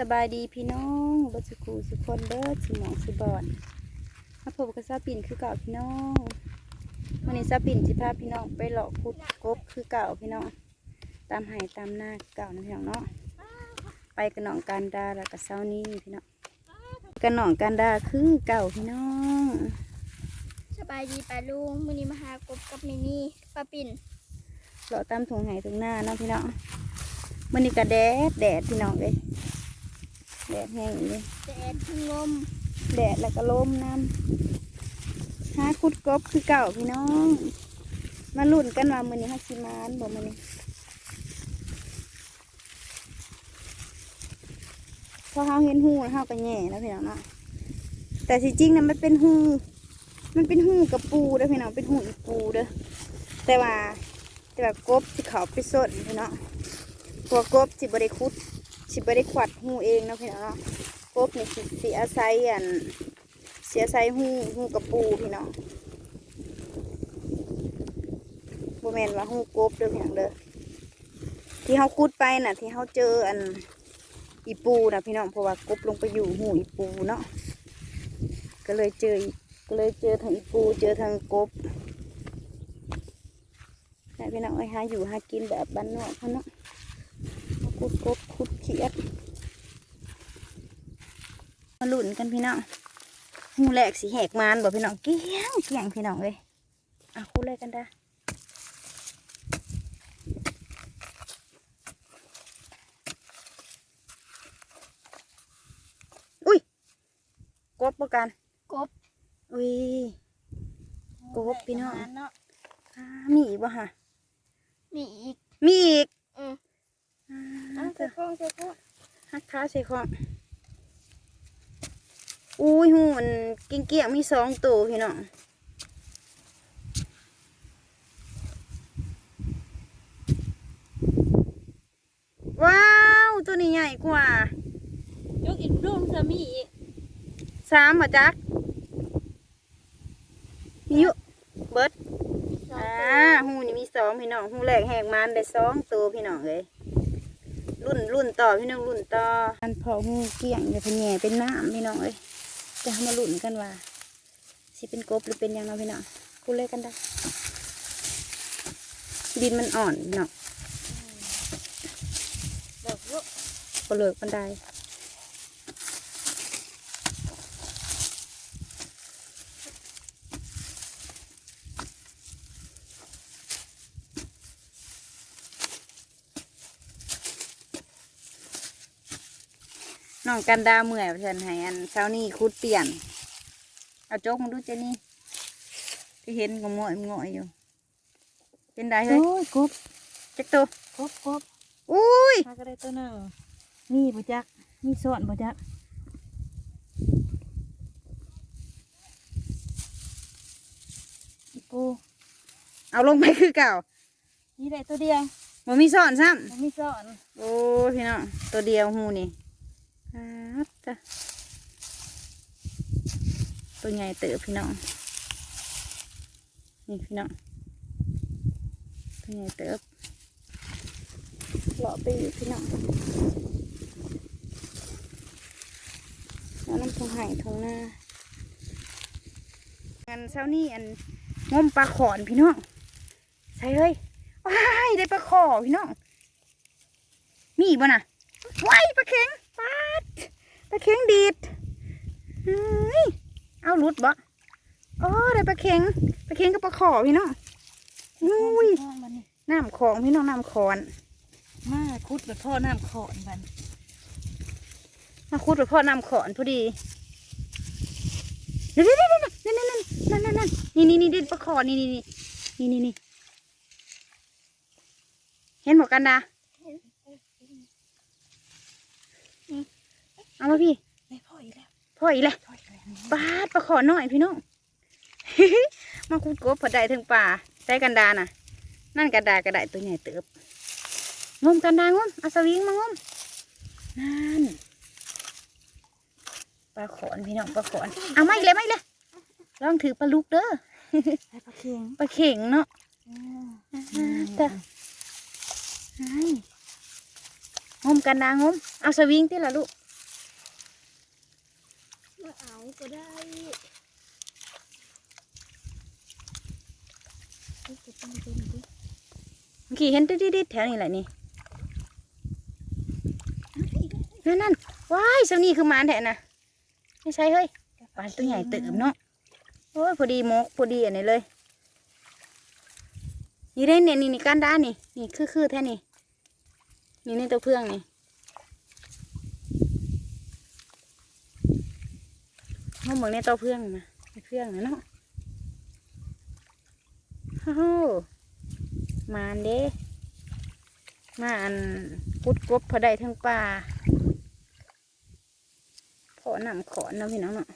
สบายดีพี่น้องบัสกูสุกคนเบิดสมองสุบอนมาพบกับซาปิ่นคือเก่าพี่น้องวันนี้ซาปิ่นสิพาพี่น้องไปหลอกคุดกบคือเก่าพี่น้อง ตามไห้ตามหน้าเก่านะพี่น้องเนาะ ไปกับน้องการดาแล้วกับเช้านี้พี่น้องกับน้องการดาคือเก่าพี่น้อง สบายดีปะลุงมื้อนี้มาหากบกับมินี่ปลาปิ่นหลอกตามถุงไห้ถุงหน้าเนาะพี่น้องวันนี้ก็แดดแดดพี่น้องเลย แดดแห้งอยู่เลยแดดงมแดดแล้วก็ลมน้ำหาคุดกบคือเก่าพี่น้อง มาลุ่นกันว่ามือนี้ฮักซิมานบอกมือนี้พอเฮาเห็นหูแล้วเฮาก็แย่แล้วพี่น้องเนาะแต่ที่จริงนะมันเป็นหูมันเป็นหูกับปูเด้อพี่น้องเป็นหูอีปูเด้อแต่ว่าแต่ว่ากบที่เขาไปสดพี่น้องตัวกบสิบริคุด สิบริขวัดหูเองเนาะพี่น้องเนาะกบนี่สิสิอาศัยอันเสียอาศัยหูหูกระปูพี่น้องบ่แมนว่าหูกบเด้อพี่น้องเด้อที่เฮาคุดไปน่ะ ที่เฮาเจออันอีปูน่ะพี่น้องเพราะว่ากบลงไปอยู่หูอีปูเนาะก็เลยเจอก็เลยเจอทั้งอีปูเจอทั้งกบนี่พี่น้องเอ้ยหาอยู่หากินแบบบ้านนอกเขาเนาะคุดกบ คุดเขียดมาลุ่นกันพี่น้องหูแหลกสีแหกมานบอกพี่น้องเกี้ยงเกี้ยงพี่น้องเลยอะคู่เลยกันด้าอุ้ยกบประกันกบอุ้ยกบพี่น้องเนาะอ่ามีอีกบ่ฮะมีอีกมีอีกอืมอ่าอะใส่กล้องใส่กล้องฮักท้าใส่ของอุ้ยหูมันเกี้ยงเกี้ยงๆมีสองตัวพี่น้องว้าวตัวนี้ใหญ่กว่ายกอีกรูปจะมีอีกสามเหรอจักมีอยู่เบิดสองอ่าตัวหูนี่มีสองพี่น้องหูแรกแหกมันได้สองตัวพี่น้องเลย รุ่นรุ่นต่อพี่น้องรุ่นต่ออันพอหูเกี่ยงจะเป็นแง่เป็นน้ำพี่น้องเลยจะมาลุ่นกันว่าสิเป็นกบหรือเป็นหยังเนาะพี่น้องกูเล่กันได้ ดินมันอ่อนพี่น้องดอกยุก็เลิกปันได น้องกันดาเมื่อยเพื่อนให้อันเช้านี้คุดเปลี่ยน เอาโจ๊กมาดูเจนี่ที่เห็นก็งอยงอยอยู่ เป็นได้เฮ้ยโอ้ยกบจักตัวกบกบอุ้ยมาก็ได้ตัวหนึ่งมีบ่จักมีส่วนบ่จักอีปูเอาลงไปคือเก่า นี่ได้ตัวเดียวบ่มีซ่อนซ้มันมีส่วนำโอ้ยพี่น้องตัวเดียวหูนี่ครับ จ้ะตัวใหญ่เติบพี่น้อง นี่พี่น้อง ตัวใหญ่เติบเลาะไปอยู่พี่น้องแล้วน้ำทงไห่ทงหน้าอันเช้านี้อันงมปลาขอนพี่น้อง ใช่เฮ้ยว้ายได้ปลาขอพี่น้อง มีอีกบ่น่ะว้ายปลาเค็ง ลาเค็งดีดเฮ้ยเอาหลุดบ่อ๋อได้ปลาเค็งปลาเค็งกับปลาขอพี่น้องอุ้ยมันนี่น้ำของพี่น้องน้ำขอน มาคุดแบบพ่อน้ำขอนบันมาคุดไปพ่อน้ำขอนพอดีเดี๋ยวเดี๋ยวเดี๋ยวเดี๋ยวนั่นนั่นนั่นนั่นนั่นนี่นี่นี่ดินปลาขอนี่นี่นี่นี่นี่นี่เห็นหมดกันดา เอามาพี่ไม่พ่ออีกแล้วพ่ออีกแล้วพ่ออีกแล้วปาดปลาขอหน่อยพี่น้องมาคุดกบพอได้ถึงป่าได้กันดาน่ะ นั่นกันดาก็ได้ตัวใหญ่เติบงมกันดางมเอาสวิงมางมนั่นปลาขอนพี่น้องปลาขอนเอาไม่เลยไม่เลยลองถือปลาลูกเด้อได้ปลาเค็งปลาเข่งเนาะอืมเด้อไอ้งมกันดางมเอาสวิงที่ละลูก เอาก็ได้เอ้ยจะต้องเป็นดิเมื่อกี้เห็นดิดๆแถวนี้แหละนี่นั่นนั่นว้ายสนี่คือมานแท้น่ะไม่ใช่เฮ้ยปลาตัวใหญ่เติมเนาะโอ้ยพอดีมกพอดีอันนี้เลย นี่ได้เนี่ยนี่นี่ก้านด้านนี่นี่คือคือแท้นี่นี่ในตัวเพื่องนี่ ห้องเมืองในตัวเพื่องนะในเพื่องนะเนาะโอ้โหมานเด้มาอันพุดกบพอได้ทั้งป่าพอหนำขอนเนาะพี่น้องเนาะ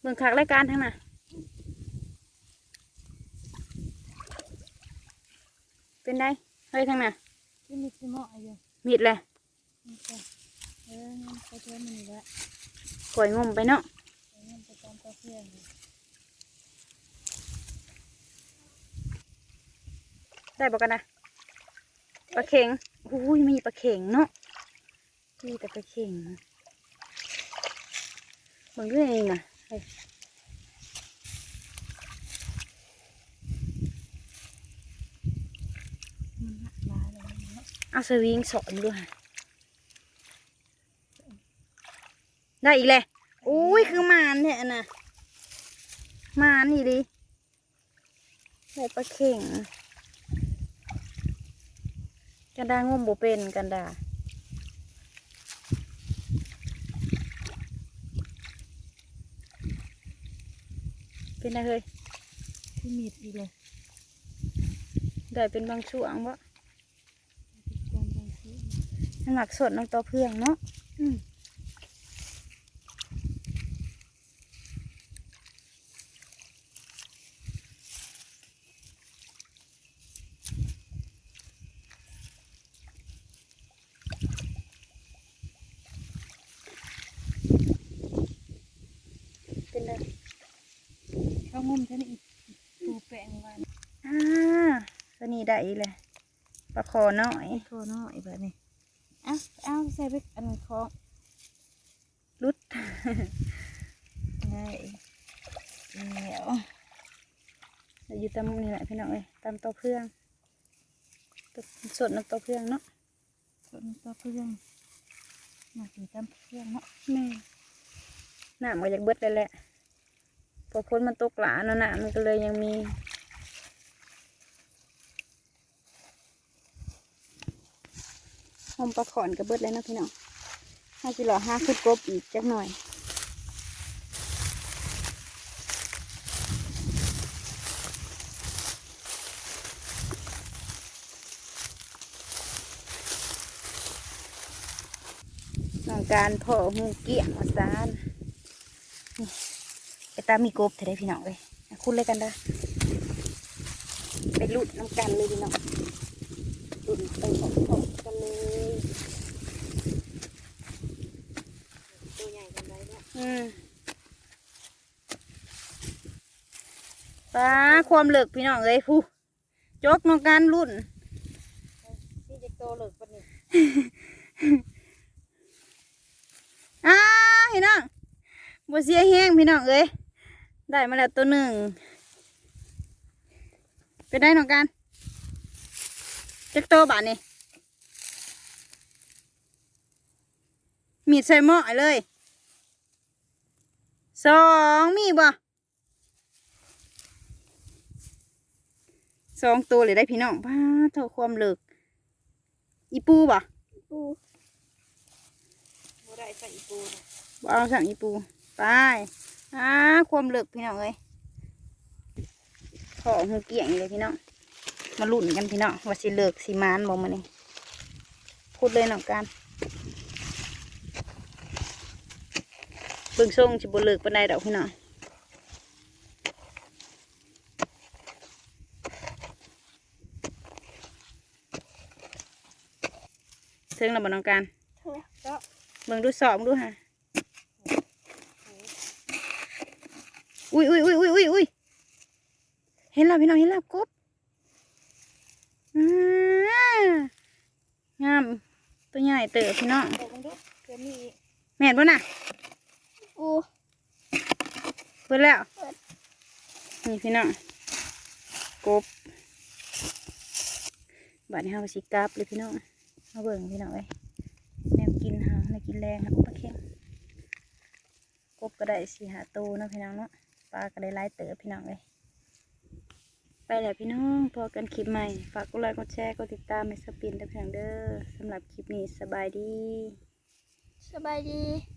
เบิ่งคักรายการทั้งน่ะเป็นไดเฮ้ยทั้งน่ะที่มีที่เหมาะอยู่มีดเลยนี่จ้ะ เอองั้นไปเที่ยวมันนี่ละก่อยงมไปเนาะไปเงินไปตามตัวเพื่อนอยู่ได้บอกกันนะปลาเข็งอุ้ยมีปลาเข็งเนาะมีแต่ปลาเข็งเบิ่งด้วยนี่น่ะเฮ้ยมันหักหลายเลยเนาะเอาสวิงสอนด้วย ได้อีกเลยอุ้ยคือหมานเนี่ยน่ะหมานนี่ดิได้ปลาเข่งกันดางมบ่เป็นกันดาเป็นอะไรเฮ้ยที่มีดอีกเลยได้เป็นบางช่วงวะจำได้สิน้ำหนักสดน้ำตัวเพื่องเนาะอืมเป็นไร เขางมท่านอีกปูแปลงวัน อ่าสนี ได้อีกเลยปลาคอน้อยโทน้อยแบบนี้เอ้าเอาใส่ไปอันของรุด ได้เดี๋ยวอยู่ตามนี่แหละพี่น้องเอ้ยตามตัวเพื่องตัวสดน้ำตัวเพื่องเนาะส่วนตัวเพื่อนมาถึงตามเพื่อนเนาะแม่น้ำก็อยากเบิดเลยแหละพอพ้นมันตกหลาเนาะน้ำมันก็เลยยังมี หอมปลาขอนก็เบิดเลยเนาะพี่น้องห้าสิหล่อห้าคุดกบอีกจักหน่อยน้องการพ่อหูเกี่ยงมาซานนี่ไอตามีกบเธอได้พี่น้องเลยคุณเลยกันเด้อไปลุดน้ำกันเลยพี่น้องลุดไปพร้อมๆกันเลย ตัวใหญ่กันได้เนี่ยอืมป้าความเลิกพี่น้องเลยผู้จกน้องการรุ่นนี่จะโตเหลือกปะนี่อ้าพี่น้องบ่เสียแห้งพี่น้องเอ้ยได้มาแล้วตัวหนึ่งไปได้น้องการจักโตบาทนี่ มีดใส่หม้อเลยสองมีบ่สองตัวเลยได้พี่น้องป้าเท่าความเลิกอีปูบ่ปูบ่ได้ใส่อีปูบ่เอาสั่งอีปูไปอ่าความเลิกพี่น้องเอ้ยขอหูเกี่ยงเลยพี่น้องมาลุ่นกันพี่น้องว่าสิเลิกสิมานบ่มานี่พูดเลยน้องกา เบิ่งทรงสิบ่เลิกปานใดดอกพี่น้องถึงแล้วบ่น้องการเท่าไหร่ก็เบิ่งดูสอบดูฮะอุ้ยอุ้ยอุ้ยอุ้ยอุ้ยอุ้ยเห็นแล้วพี่น้องเห็นแล้วกบอ่างามตัวใหญ่เต๋อพี่น้องบอกมันดูเพื่อมีอีกแม่นบ่น่ะ ปูเปิดแล้วเปิดนี่พี่น้องกบบัดนี้เฮาก็สิกลับเลยพี่น้องมาเบิ่งพี่น้องเอ้ยแนวกินเฮาแนวกินแรงครับปลาเค็งกบก็ได้สี่หาตัวเนาะพี่น้องเนาะปลาก็ได้หลายเต๋อพี่น้องเอ้ยไปแล้วพี่น้องพอกันคลิปใหม่ ฝากกดไลค์กดแชร์กดติดตามให้สปินเด้อพี่น้องเด้อสำหรับคลิปนี้สบายดี สบายดี